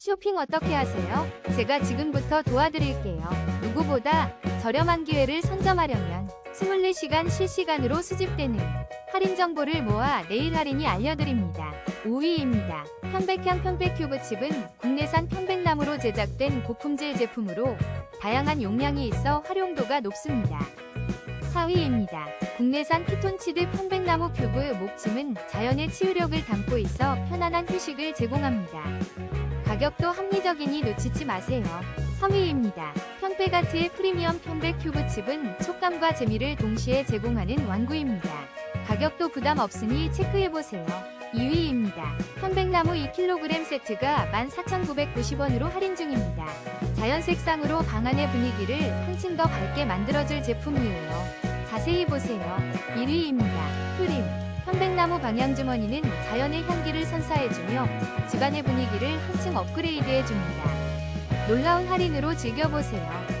쇼핑 어떻게 하세요? 제가 지금부터 도와드릴게요. 누구보다 저렴한 기회를 선점하려면 24시간 실시간으로 수집되는 할인 정보를 모아 내일 할인이 알려드립니다. 5위입니다. 편백향 편백큐브 칩은 국내산 편백나무로 제작된 고품질 제품으로 다양한 용량이 있어 활용도가 높습니다. 4위입니다. 국내산 피톤치드 편백나무 큐브 목침은 자연의 치유력을 담고 있어 편안한 휴식을 제공합니다. 가격도 합리적이니 놓치지 마세요. 3위입니다. 편백아트의 프리미엄 편백 큐브칩은 촉감과 재미를 동시에 제공하는 완구입니다. 가격도 부담 없으니 체크해보세요. 2위입니다. 편백나무 2kg 세트가 14,990원으로 할인 중입니다. 자연 색상으로 방 안의 분위기를 한층 더 밝게 만들어줄 제품이에요. 자세히 보세요. 1위입니다. 프림. 편백나무 방향주머니는 자연의 향기를 선사해주며 집안의 분위기를 한층 업그레이드해줍니다. 놀라운 할인으로 즐겨보세요.